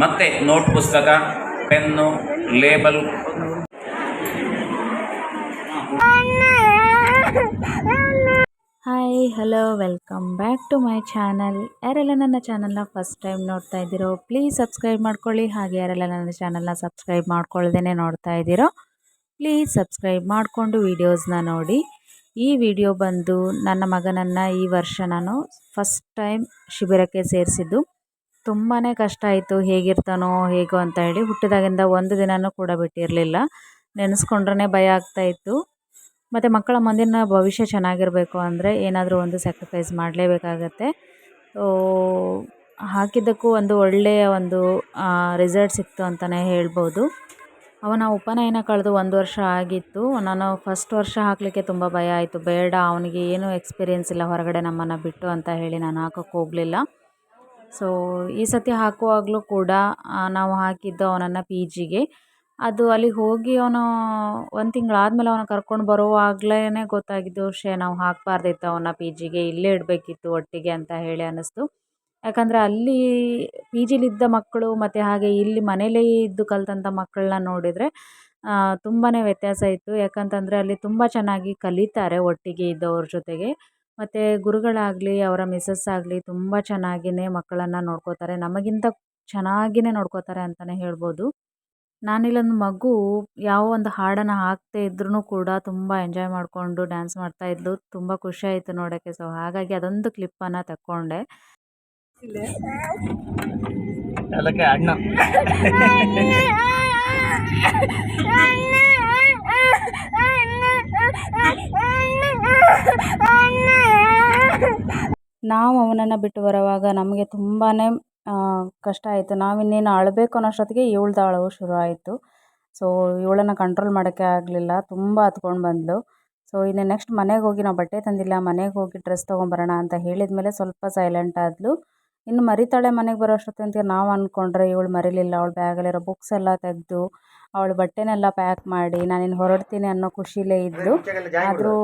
ಮತ್ತು ನೋಟ್ ಪುಸ್ತಕ, pen, label. Hi hello welcome back to my channel ಯಾರೆಲ್ಲ ನನ್ನ ಚಾನಲ್ನ ಫಸ್ಟ್ ಟೈಮ್ ನೋಡ್ತಾ ಇದ್ದೀರೋ ಪ್ಲೀಸ್ ಸಬ್ಸ್ಕ್ರೈಬ್ ಮಾಡ್ಕೊಳ್ಳಿ. ಹಾಗೆ ಯಾರೆಲ್ಲ ನನ್ನ ಚಾನಲ್ನ ಸಬ್ಸ್ಕ್ರೈಬ್ ಮಾಡ್ಕೊಳ್ದೇ ನೋಡ್ತಾ ಇದ್ದೀರೋ ಪ್ಲೀಸ್ ಸಬ್ಸ್ಕ್ರೈಬ್ ಮಾಡಿಕೊಂಡು ವೀಡಿಯೋಸ್ನ ನೋಡಿ. ಈ ವಿಡಿಯೋ ಬಂದು ನನ್ನ ಮಗನನ್ನು ಈ ವರ್ಷ ನಾನು ಫಸ್ಟ್ ಟೈಮ್ ಶಿಬಿರಕ್ಕೆ ಸೇರಿಸಿದ್ದು. ತುಂಬಾ ಕಷ್ಟ ಆಯಿತು, ಹೇಗಿರ್ತಾನೋ ಹೇಗೋ ಅಂತ ಹೇಳಿ ಹುಟ್ಟಿದಾಗಿಂದ ಒಂದು ದಿನವೂ ಕೂಡ ಬಿಟ್ಟಿರಲಿಲ್ಲ. ನೆನೆಸ್ಕೊಂಡ್ರೆ ಭಯ ಆಗ್ತಾಯಿತ್ತು ಮತ್ತು ಮಕ್ಕಳ ಮುಂದಿನ ಭವಿಷ್ಯ ಚೆನ್ನಾಗಿರಬೇಕು ಅಂದರೆ ಏನಾದರೂ ಒಂದು ಸ್ಯಾಕ್ರಿಫೈಸ್ ಮಾಡಲೇಬೇಕಾಗತ್ತೆ. ಸೊ, ಹಾಕಿದ್ದಕ್ಕೂ ಒಂದು ಒಳ್ಳೆಯ ಒಂದು ರಿಸಲ್ಟ್ ಸಿಕ್ತು ಅಂತಲೇ ಹೇಳ್ಬೋದು. ಅವನ ಉಪನಯನ ಕಳೆದು ಒಂದು ವರ್ಷ ಆಗಿತ್ತು. ನಾನು ಫಸ್ಟ್ ವರ್ಷ ಹಾಕಲಿಕ್ಕೆ ತುಂಬ ಭಯ ಆಯಿತು. ಬೇಡ, ಅವನಿಗೆ ಏನೂ ಎಕ್ಸ್ಪೀರಿಯೆನ್ಸ್ ಇಲ್ಲ, ಹೊರಗಡೆ ನಮ್ಮನ್ನು ಬಿಟ್ಟು ಅಂತ ಹೇಳಿ ನಾನು ಹಾಕೋಕ್ಕೆ ಹೋಗಲಿಲ್ಲ. ಸೊ ಈ ಸತಿ ಹಾಕುವಾಗಲೂ ಕೂಡ ನಾವು ಹಾಕಿದ್ದು ಅವನನ್ನು ಪಿ ಜಿಗೆ ಅದು ಅಲ್ಲಿಗೆ ಹೋಗಿ ಅವನು ಒಂದು ತಿಂಗಳಾದ್ಮೇಲೆ ಅವನ ಕರ್ಕೊಂಡು ಬರುವಾಗಲೇ ಗೊತ್ತಾಗಿದ್ದು ಶೇ ನಾವು ಹಾಕಬಾರ್ದಿತ್ತು ಅವನ ಪಿ ಜಿಗೆ ಇಲ್ಲೇ ಇಡಬೇಕಿತ್ತು ಒಟ್ಟಿಗೆ, ಅಂತ ಹೇಳಿ ಅನ್ನಿಸ್ತು. ಯಾಕಂದರೆ ಅಲ್ಲಿ ಪಿ ಜಿಲಿದ್ದ ಮಕ್ಕಳು ಮತ್ತು ಹಾಗೆ ಇಲ್ಲಿ ಮನೇಲೇ ಇದ್ದು ಕಲ್ತಂಥ ಮಕ್ಕಳನ್ನ ನೋಡಿದರೆ ತುಂಬಾ ವ್ಯತ್ಯಾಸ ಇತ್ತು. ಯಾಕಂತಂದರೆ ಅಲ್ಲಿ ತುಂಬ ಚೆನ್ನಾಗಿ ಕಲಿತಾರೆ ಒಟ್ಟಿಗೆ ಇದ್ದವ್ರ ಜೊತೆಗೆ. ಮತ್ತು ಗುರುಗಳಾಗಲಿ ಅವರ ಮಿಸ್ಸಸ್ ಆಗಲಿ ತುಂಬ ಚೆನ್ನಾಗಿಯೇ ಮಕ್ಕಳನ್ನು ನೋಡ್ಕೋತಾರೆ ನಮಗಿಂತ ಚೆನ್ನಾಗಿಯೇ ನೋಡ್ಕೋತಾರೆ ಅಂತಲೇ ಹೇಳ್ಬೋದು ನಾನಿಲ್ಲೊಂದು ಮಗು ಯಾವ ಒಂದು ಹಾಡನ್ನು ಹಾಕ್ತೇ ಇದ್ರೂ ಕೂಡ ತುಂಬ ಎಂಜಾಯ್ ಮಾಡಿಕೊಂಡು ಡ್ಯಾನ್ಸ್ ಮಾಡ್ತಾಯಿದ್ಲು ತುಂಬ ಖುಷಿ ಆಯಿತು ನೋಡೋಕ್ಕೆ ಸೊ ಹಾಗಾಗಿ ಅದೊಂದು ಕ್ಲಿಪ್ಪನ್ನು ತಕ್ಕೊಂಡೆ ನಾವು ಅವನನ್ನು ಬಿಟ್ಟು ಬರುವಾಗ ನಮಗೆ ತುಂಬಾ ಕಷ್ಟ ಆಯಿತು. ನಾವಿನ್ನೇನು ಅಳಬೇಕು ಅನ್ನೋಷ್ಟೊತ್ತಿಗೆ ಇವಳ್ದು ಅಳವು ಶುರು ಆಯಿತು. ಸೊ ಇವಳನ್ನು ಕಂಟ್ರೋಲ್ ಮಾಡೋಕ್ಕೆ ಆಗಲಿಲ್ಲ. ತುಂಬ ಹತ್ಕೊಂಡು ಬಂದಳು ಸೊ ಇನ್ನು ನೆಕ್ಸ್ಟ್ ಮನೆಗೆ ಹೋಗಿ ನಾವು ಬಟ್ಟೆ ತಂದಿಲ್ಲ. ಮನೆಗೆ ಹೋಗಿ ಡ್ರೆಸ್ ತೊಗೊಂಬರೋಣ ಅಂತ ಹೇಳಿದ ಮೇಲೆ ಸ್ವಲ್ಪ ಸೈಲೆಂಟ್ ಆದಳು ಇನ್ನು ಮರಿತಾಳೆ ಮನೆಗೆ ಬರೋ ಅಷ್ಟೊತ್ತಿಗೆ ನಾವು ಅಂದ್ಕೊಂಡ್ರೆ ಇವಳು ಮರಿಲಿಲ್ಲ, ಅವಳು ಬ್ಯಾಗಲ್ಲಿರೋ ಬುಕ್ಸ್ ಎಲ್ಲ ತೆಗೆದು, ಅವಳ ಬಟ್ಟೆನೆಲ್ಲ ಪ್ಯಾಕ್ ಮಾಡಿ, ನಾನಿನ್ನು ಹೊರಡ್ತೀನಿ ಅನ್ನೋ ಖುಷಿಲೇ ಇದ್ದು ಆದರೂ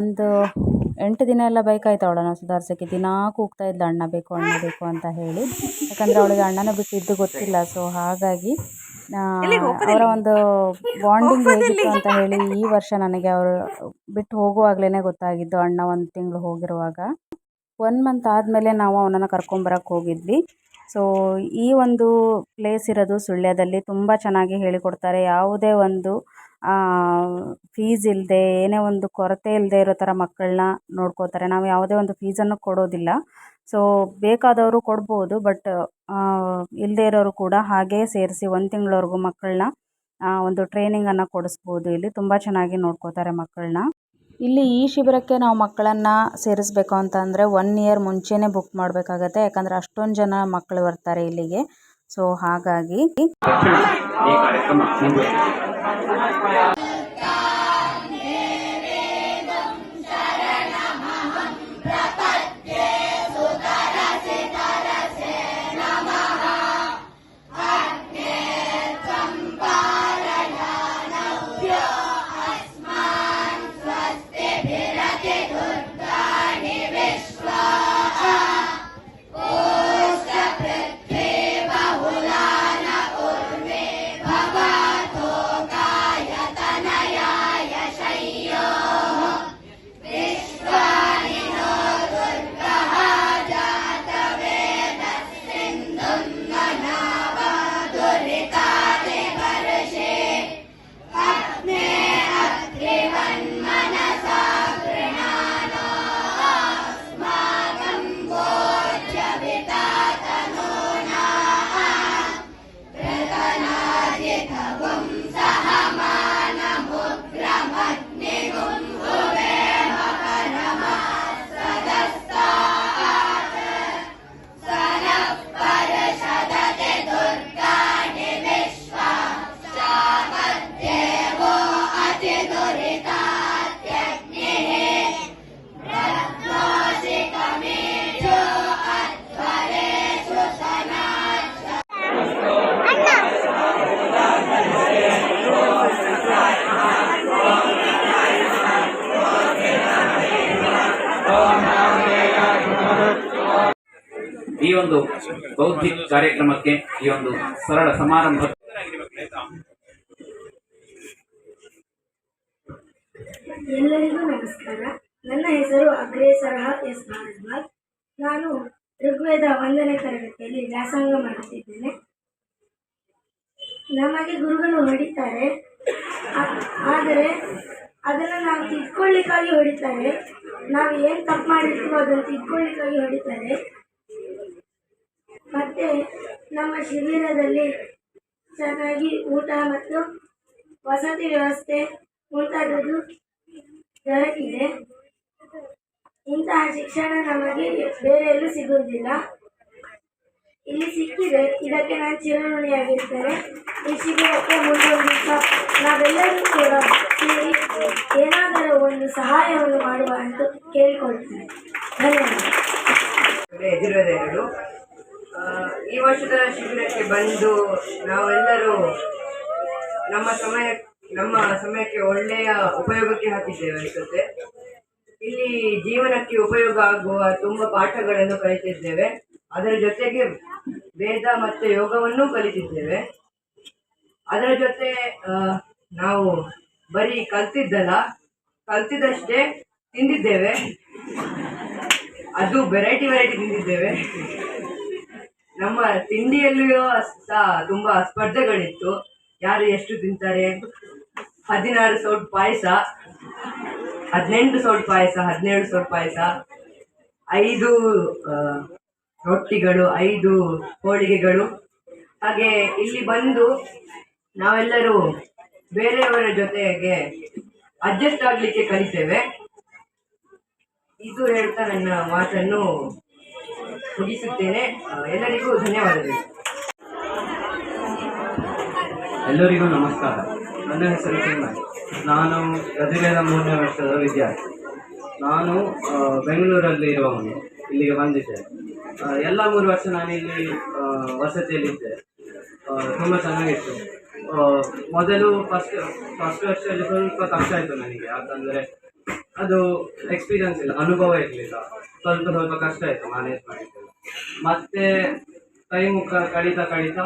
ಒಂದು ಎಂಟು ದಿನ ಎಲ್ಲ ಬೇಕಾಯ್ತು ಅವಳನ್ನು ಸುಧಾರ್ಸೋಕ್ಕೆ. ದಿನಾ ಕೂಗ್ತಾ ಇದ್ದ ಅಣ್ಣ ಬೇಕು ಅಣ್ಣ ಬೇಕು ಅಂತ ಹೇಳಿ. ಯಾಕಂದರೆ ಅವಳಿಗೆ ಅಣ್ಣನ ಬಿಟ್ಟು ಇದ್ದು ಗೊತ್ತಿಲ್ಲ ಸೊ ಹಾಗಾಗಿ ಅವರ ಒಂದು ಬಾಂಡಿಂಗ್ ಹೇಗಿತ್ತು ಅಂತ ಹೇಳಿ ಈ ವರ್ಷ ನನಗೆ ಅವರು ಬಿಟ್ಟು ಹೋಗುವಾಗಲೇ ಗೊತ್ತಾಗಿದ್ದು ಅಣ್ಣ ಒಂದು ತಿಂಗಳು ಹೋಗಿರುವಾಗ. ಒನ್ ಮಂತ್ ಆದಮೇಲೆ ನಾವು ಅವನನ್ನು ಕರ್ಕೊಂಬರಕ್ಕೆ ಹೋಗಿದ್ವಿ. ಸೊ ಈ ಒಂದು ಪ್ಲೇಸ್ ಇರೋದು ಸುಳ್ಯದಲ್ಲಿ ತುಂಬ ಚೆನ್ನಾಗಿ ಹೇಳಿಕೊಡ್ತಾರೆ ಯಾವುದೇ ಒಂದು ಫೀಸ್ ಇಲ್ಲದೆ ಏನೇ ಒಂದು ಕೊರತೆ ಇಲ್ಲದೆ ಇರೋ ಥರ ಮಕ್ಕಳನ್ನ ನೋಡ್ಕೋತಾರೆ ನಾವು ಯಾವುದೇ ಒಂದು ಫೀಸನ್ನು ಕೊಡೋದಿಲ್ಲ. ಸೊ ಬೇಕಾದವರು ಕೊಡ್ಬೋದು ಬಟ್ ಇಲ್ಲದೇ ಇರೋರು ಕೂಡ ಹಾಗೇ ಸೇರಿಸಿ ಒಂದು ತಿಂಗಳವರೆಗೂ ಮಕ್ಕಳನ್ನ ಒಂದು ಟ್ರೈನಿಂಗನ್ನು ಕೊಡಿಸ್ಬೋದು. ಇಲ್ಲಿ ತುಂಬ ಚೆನ್ನಾಗಿ ನೋಡ್ಕೋತಾರೆ ಮಕ್ಕಳನ್ನ ಇಲ್ಲಿ ಈ ಶಿಬಿರಕ್ಕೆ ನಾವು ಮಕ್ಕಳನ್ನು ಸೇರಿಸ್ಬೇಕು ಅಂತ ಅಂದರೆ ಒನ್ ಇಯರ್ ಮುಂಚೆನೇ ಬುಕ್ ಮಾಡಬೇಕಾಗತ್ತೆ. ಯಾಕಂದರೆ ಅಷ್ಟೊಂದು ಜನ ಮಕ್ಕಳು ಬರ್ತಾರೆ ಇಲ್ಲಿಗೆ. ಸೊ ಹಾಗಾಗಿ ಬೌದ್ಧಿಕ ಕಾರ್ಯಕ್ರಮಕ್ಕೆ ಈ ಒಂದು ಸರಳ ಸಮಾರಂಭ ಎಲ್ಲರಿಗೂ ನಮಸ್ಕಾರ. ನನ್ನ ಹೆಸರು ಅಗ್ರೇಸರ ಎಸ್ ಭಾರದ್ವಾಜ್. ನಾನು ಋಗ್ವೇದ ಒಂದನೇ ತರಗತಿಯಲ್ಲಿ ವ್ಯಾಸಂಗ ಮಾಡುತ್ತಿದ್ದೇನೆ. ನಮಗೆ ಗುರುಗಳು ಹೊಡಿತಾರೆ. ಆದರೆ ಅದನ್ನು ನಾವು ತಿದ್ಕೊಳ್ಳಿಕ್ಕಾಗಿ ಹೊಡಿತಾರೆ. ನಾವು ಏನು ತಪ್ಪು ಮಾಡಿರ್ತೀವೋ ಅದನ್ನು ತಿದ್ಕೊಳ್ಳಿಕ್ಕಾಗಿ ಹೊಡಿತಾರೆ. ಮತ್ತು ನಮ್ಮ ಶಿಬಿರದಲ್ಲಿ ಚೆನ್ನಾಗಿ ಊಟ ಮತ್ತು ವಸತಿ ವ್ಯವಸ್ಥೆ ಮುಂತಾದದ್ದು ದೊರಕಿದೆ. ಇಂತಹ ಶಿಕ್ಷಣ ನಮಗೆ ಬೇರೆ ಎಲ್ಲೂ ಸಿಗುವುದಿಲ್ಲ. ಇಲ್ಲಿ ಸಿಕ್ಕಿದೆ. ಇದಕ್ಕೆ ನಾನು ಚಿರಋಣಿಯಾಗಿರ್ತೇನೆ ಈ ಶಿಬಿರಕ್ಕೆ ಮುಂದುವರಿಸ ನಾವೆಲ್ಲರೂ ಕೂಡ ಸೇರಿ ಏನಾದರೂ ಒಂದು ಸಹಾಯವನ್ನು ಮಾಡುವ ಅಂತ ಕೇಳಿಕೊಳ್ತೇನೆ. ಧನ್ಯವಾದ. ಈ ವರ್ಷದ ಶಿಬಿರಕ್ಕೆ ಬಂದು ನಾವೆಲ್ಲರೂ ನಮ್ಮ ಸಮಯ, ನಮ್ಮ ಸಮಯಕ್ಕೆ ಒಳ್ಳೆಯ ಉಪಯೋಗಕ್ಕೆ ಹಾಕಿದ್ದೇವೆ ಅನಿಸುತ್ತೆ. ಇಲ್ಲಿ ಜೀವನಕ್ಕೆ ಉಪಯೋಗ ಆಗುವ ತುಂಬ ಪಾಠಗಳನ್ನು ಕಲಿತಿದ್ದೇವೆ. ಅದರ ಜೊತೆಗೆ ವೇದ ಮತ್ತು ಯೋಗವನ್ನು ಕಲಿತಿದ್ದೇವೆ. ಅದರ ಜೊತೆ ನಾವು ಬರೀ ಕಲ್ತಿದ್ದಲ್ಲ, ಕಲ್ತಿದ್ದಷ್ಟೇ ತಿಂದಿದ್ದೇವೆ. ಅದು ವೆರೈಟಿ ವೆರೈಟಿ ತಿಂದಿದ್ದೇವೆ. ನಮ್ಮ ತಿಂಡಿಯಲ್ಲಿಯೂ ಸಹ ತುಂಬಾ ಸ್ಪರ್ಧೆಗಳಿತ್ತು. ಯಾರು ಎಷ್ಟು ತಿಂತಾರೆ? ಹದಿನಾರು ಸೌಟ್ ಪಾಯಸ, ಹದಿನೆಂಟು ಸೌಟ್ ಪಾಯಸ, ಹದಿನೇಳು ಸೌಟ್ ಪಾಯಸ, ಐದು ರೊಟ್ಟಿಗಳು, ಐದು ಹೋಳಿಗೆಗಳು. ಹಾಗೆ ಇಲ್ಲಿ ಬಂದು ನಾವೆಲ್ಲರೂ ಬೇರೆಯವರ ಜೊತೆಗೆ ಅಡ್ಜಸ್ಟ್ ಆಗಲಿಕ್ಕೆ ಕಲಿತೇವೆ. ಇದು ಹೇಳ್ತಾ ನನ್ನ ಮಾತನ್ನು ಮುಗಿಸುತ್ತೇನೆ. ಎಲ್ಲರಿಗೂ ಧನ್ಯವಾದಗಳು. ಎಲ್ಲರಿಗೂ ನಮಸ್ಕಾರ. ನನ್ನ ಹೆಸರು ಚಿನ್ನ ನಾನು ಗದಗದ ಮೂರನೇ ವರ್ಷದ ವಿದ್ಯಾರ್ಥಿ. ನಾನು ಬೆಂಗಳೂರಲ್ಲಿ ಇರುವವನು. ಇಲ್ಲಿಗೆ ಬಂದಿದ್ದೆ. ಎಲ್ಲ ಮೂರು ವರ್ಷ ನಾನು ಇಲ್ಲಿ ವಸತಿಯಲ್ಲಿದ್ದೆ ತುಂಬ ಚೆನ್ನಾಗಿತ್ತು. ಮೊದಲು ಫಸ್ಟ್ ಫಸ್ಟ್ ವರ್ಷದಲ್ಲಿ ಸ್ವಲ್ಪ ಕಷ್ಟ ಆಯಿತು ನನಗೆ. ಯಾಕಂದರೆ ಅದು ಎಕ್ಸ್ಪೀರಿಯನ್ಸ್ ಇಲ್ಲ, ಅನುಭವ ಇರಲಿಲ್ಲ. ಸ್ವಲ್ಪ ಸ್ವಲ್ಪ ಕಷ್ಟ ಆಯಿತು ಮ್ಯಾನೇಜ್ ಮಾಡಿದ್ದೆಲ್ಲ ಮತ್ತೆ ಟೈಮ್ ಕಳೀತಾ ಕಳೀತ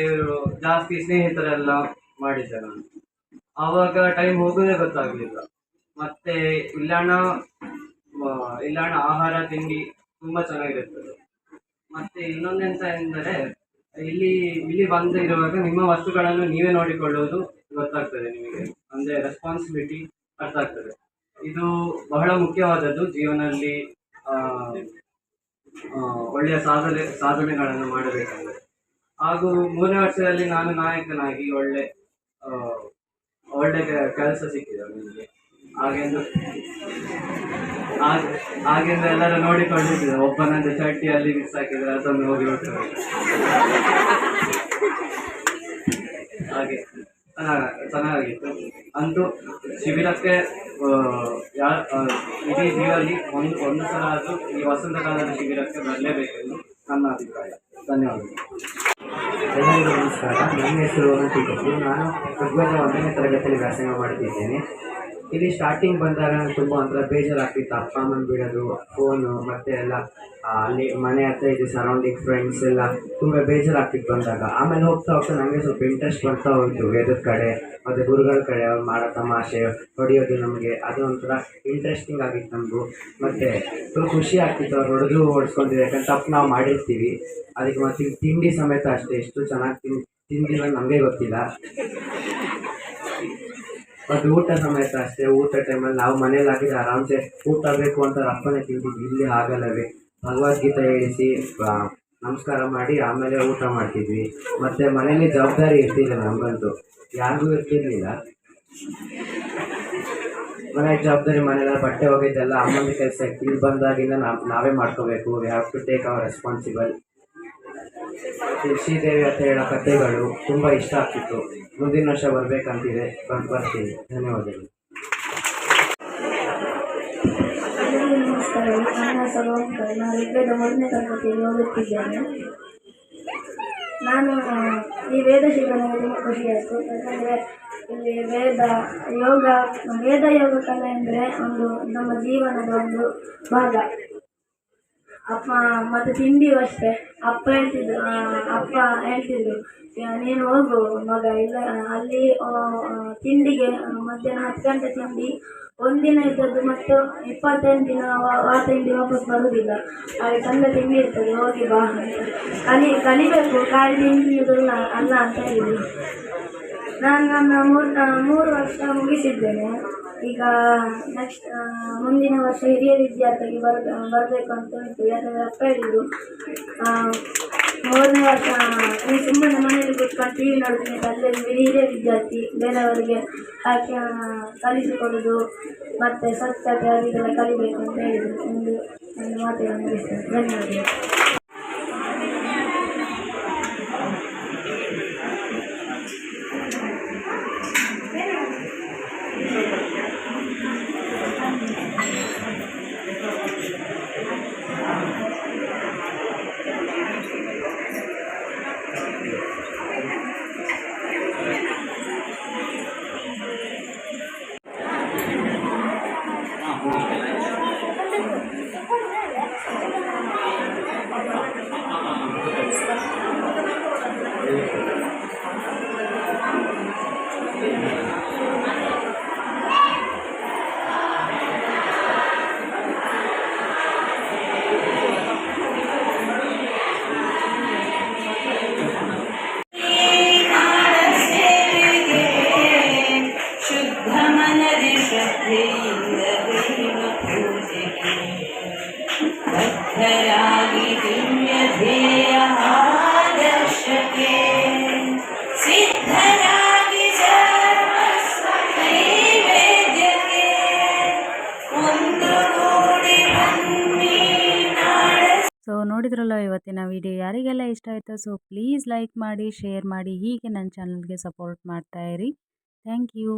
ಇವರು ಜಾಸ್ತಿ ಸ್ನೇಹಿತರೆಲ್ಲ ಮಾಡಿದ್ದೆ ನಾನು ಆವಾಗ ಟೈಮ್ ಹೋಗೋದೇ ಗೊತ್ತಾಗಲಿಲ್ಲ. ಮತ್ತೆ ಇಲ್ಲಾಣ ಇಲ್ಲಾಣ ಆಹಾರ, ತಿಂಡಿ ತುಂಬ ಚೆನ್ನಾಗಿರುತ್ತದೆ. ಮತ್ತೆ ಇನ್ನೊಂದೆಂತ ಎಂದರೆ, ಇಲ್ಲಿ ಇಲ್ಲಿ ಬಂದಿರುವಾಗ ನಿಮ್ಮ ವಸ್ತುಗಳನ್ನು ನೀವೇ ನೋಡಿಕೊಳ್ಳುವುದು ಗೊತ್ತಾಗ್ತದೆ ನಿಮಗೆ. ಅಂದರೆ ರೆಸ್ಪಾನ್ಸಿಬಿಲಿಟಿ ಅರ್ಥ ಆಗ್ತದೆ. ಇದು ಬಹಳ ಮುಖ್ಯವಾದದ್ದು ಜೀವನದಲ್ಲಿ ಒಳ್ಳೆಯ ಸಾಧನೆ, ಸಾಧನೆಗಳನ್ನು ಮಾಡಬೇಕಂದ್ರೆ ಹಾಗೂ ಮೂರನೇ ವರ್ಷದಲ್ಲಿ ನಾನು ನಾಯಕನಾಗಿ ಒಳ್ಳೆ ಒಳ್ಳೆ ಕೆಲಸ ಸಿಕ್ಕಿದೆ ನನಗೆ. ಹಾಗೆಂದು, ಹಾಗೆ, ಹಾಗೆಂದು ಎಲ್ಲರೂ ನೋಡಿಕೊಂಡಿದ್ದೆ ಒಬ್ಬನಂದು ಚಟ್ಟಿ ಅಲ್ಲಿ ಮಿಸ್ ಹಾಕಿದ್ರೆ ಅದನ್ನು ಹೋಗಿ ಬಿಟ್ಟು ಹಾಗೆ ಚೆನ್ನಾಗಿ ಚೆನ್ನಾಗಿತ್ತು. ಅಂತೂ ಶಿಬಿರಕ್ಕೆ ಯಾ ಇಡೀ ಜೀವನದಲ್ಲಿ ಒಂದು ಒಂದು ಸಲ ಆದರೂ ಈ ವಸಂತಕಾಲದ ಶಿಬಿರಕ್ಕೆ ಬರಲೇಬೇಕೆಂದು ನನ್ನ ಅಭಿಪ್ರಾಯ. ಧನ್ಯವಾದಗಳು. ಎಲ್ಲರಿಗೂ ನಮಸ್ಕಾರ. ನನ್ನ ಹೆಸರು ಅಂತಿಕಪ್ಪು ನಾನು ಋಗ್ವೇದ ಒಂದನೇ ತರಗತಿಯಲ್ಲಿ ವ್ಯಾಸಂಗ ಮಾಡುತ್ತಿದ್ದೇನೆ. ಇಲ್ಲಿ ಸ್ಟಾರ್ಟಿಂಗ್ ಬಂದಾಗ ನಂಗೆ ತುಂಬ ಒಂಥರ ಬೇಜಾರಾಗ್ತಿತ್ತು. ಅಪ್ಪ, ಅಮ್ಮನ ಬಿಡೋದು ಫೋನು ಮತ್ತು ಎಲ್ಲ ಅಲ್ಲಿ ಮನೆ ಹತ್ರ ಇದು ಸರೌಂಡಿಂಗ್ ಫ್ರೆಂಡ್ಸ್ ಎಲ್ಲ ತುಂಬ ಬೇಜಾರಾಗ್ತಿತ್ತು ಬಂದಾಗ. ಆಮೇಲೆ ಹೋಗ್ತಾ ಹೋಗ್ತಾ ನನಗೆ ಸ್ವಲ್ಪ ಇಂಟ್ರೆಸ್ಟ್ ಬರ್ತಾ ಹೋಯಿತು. ವೇದದ ಕಡೆ, ಮತ್ತು ಗುರುಗಳ ಕಡೆ ಅವ್ರು ಮಾಡೋ ತಮಾಷೆ, ಹೊಡೆಯೋದು ನಮಗೆ, ಅದು ಒಂಥರ ಇಂಟ್ರೆಸ್ಟಿಂಗ್ ಆಗಿತ್ತು ನಮಗೂ. ಮತ್ತು ತುಂಬ ಖುಷಿ ಆಗ್ತಿತ್ತು ಅವ್ರು ಹೊಡೆದು ಓಡಿಸ್ಕೊಂಡಿದ್ದು ಯಾಕಂದ್ರೆ ತಪ್ಪು ನಾವು ಮಾಡಿರ್ತೀವಿ. ಅದಕ್ಕೆ ಮತ್ತೆ ತಿಂಡಿ ಸಮೇತ ಅಷ್ಟೇ, ಎಷ್ಟು ಚೆನ್ನಾಗಿ ತಿಂದಿಲ್ಲ ನಮಗೆ ಗೊತ್ತಿಲ್ಲ. ಮತ್ತು ಊಟ ಸಮೇತ ಅಷ್ಟೇ, ಊಟ ಟೈಮಲ್ಲಿ ನಾವು ಮನೇಲಿ ಹಾಕಿದ್ರೆ ಆರಾಮ್ಸೆ ಊಟ ಬೇಕು ಅಂತ ರಪ್ಪನೆ ತಿಂತಿದ್ವಿ ಇಲ್ಲಿ ಆಗಲ್ಲವೇ ಭಗವದ್ಗೀತೆ ಹೇಳಿಸಿ ನಮಸ್ಕಾರ ಮಾಡಿ, ಆಮೇಲೆ ಊಟ ಮಾಡ್ತಿದ್ವಿ. ಮತ್ತು ಮನೇಲಿ ಜವಾಬ್ದಾರಿ ಇರ್ತಿಲ್ಲ ನಮಗಂತೂ. ಯಾರಿಗೂ ಇರ್ತಿರ್ಲಿಲ್ಲ. ಮನೆ ಜವಾಬ್ದಾರಿ ಮನೆಯಲ್ಲ ಬಟ್ಟೆ ಹೋಗಿದ್ದೆಲ್ಲ ಅಮ್ಮನ ಕೆಲಸ ಇಲ್ಲಿ ಬಂದಾಗಿಂದ ನಾವು, ನಾವೇ ಮಾಡ್ಕೋಬೇಕು. We have to take our responsible Sridevi ಅಂತ ಹೇಳೋ ಕಥೆಗಳು ತುಂಬ ಇಷ್ಟ ಆಗ್ತಿತ್ತು. ಮುಂದಿನ ವರ್ಷ ಬರಬೇಕಂತಿದೆ. ಬಂದು ಬರ್ತೀವಿ ಧನ್ಯವಾದಗಳು. ನಾನು ಮೊದಲನೇ ತರಗತಿಯಲ್ಲಿ ಓದುತ್ತಿದ್ದೇನೆ ನಾನು ಈ ವೇದ ಶಿಬಿರ ನನಗೆ ತುಂಬ ಖುಷಿಯಾಯಿತು ಯಾಕಂದರೆ ಇಲ್ಲಿ ವೇದ ಯೋಗ ವೇದ ಯೋಗ ಕಲೆ ಅಂದರೆ ಒಂದು ನಮ್ಮ ಜೀವನದ ಒಂದು ಭಾಗ. ಅಪ್ಪ ಮತ್ತು ತಿಂಡಿಯೂ ಅಷ್ಟೇ. ಅಪ್ಪ ಹೇಳ್ತಿದ್ರು ಅಪ್ಪ ಹೇಳ್ತಿದ್ರು, "ಯಾ- ನೀನು ಹೋಗು ಮಗ, ಇಲ್ಲ, ಅಲ್ಲಿ ತಿಂಡಿಗೆ ಮಧ್ಯಾಹ್ನ ಹತ್ತು ಗಂಟೆ ತಿಂಡಿ. ಒಂದಿನ ಇದ್ದದ್ದು ಮತ್ತು ಇಪ್ಪತ್ತೈದು ದಿನ ಆ ತಿಂಡಿ ವಾಪಸ್ ಬರುವುದಿಲ್ಲ. ಅಲ್ಲಿ ತಂದ ತಿಂಡಿ ಇರ್ತದೆ, ಹೋಗಿ ಬಾ ಕಲಿ, ಕಲಿಬೇಕು, ಖಾಲಿ ತಿಂಡಿಯುವುದಲ್ಲ ಅಲ್ಲ ಅಂತ ಹೇಳಿದ್ರು. ನಾನು ನನ್ನ ಮೂರು ಮೂರು ವರ್ಷ ಮುಗಿಸಿದ್ದೇನೆ. ಈಗ ನೆಕ್ಸ್ಟ್ ಮುಂದಿನ ವರ್ಷ ಹಿರಿಯ ವಿದ್ಯಾರ್ಥಿಗೆ ಬರ್, ಬರಬೇಕು ಅಂತ ಉಂಟು ಯಾಕಂದರೆ ಅಪ್ಪ ಹೇಳಿದ್ರು ಮೂರನೇ ವರ್ಷ ನೀವು ಸುಮ್ಮನೆ ಮನೆಯಲ್ಲಿ ಕೂತ್ಕೊಂಡು ಟಿ ವಿ ನೋಡ್ತೀನಿ ಅಲ್ಲೇ ಹಿರಿಯ ವಿದ್ಯಾರ್ಥಿ, ಬೇರೆಯವರಿಗೆ ಹಾಕಿ ಕಲಿಸಿಕೊಡೋದು, ಮತ್ತು ಸ್ವಚ್ಛತೆ ಅದು ಇದೆಲ್ಲ ಕಲಿಬೇಕು ಅಂತ ಹೇಳಿದರು. ಒಂದು ಒಂದು ಮಾತುಗಳನ್ನು ಧನ್ಯವಾದಗಳು. ನೋಡಿದ್ರಲ್ಲ ಇವತ್ತಿನ ವಿಡಿಯೋ ಯಾರಿಗೆಲ್ಲ ಇಷ್ಟ ಆಯಿತು, ಸೊ ಪ್ಲೀಸ್ ಲೈಕ್ ಮಾಡಿ, ಶೇರ್ ಮಾಡಿ, ಹೀಗೆ ನನ್ನ ಚಾನಲ್ಗೆ ಸಪೋರ್ಟ್ ಮಾಡ್ತಾಯಿರಿ ಥ್ಯಾಂಕ್ ಯು.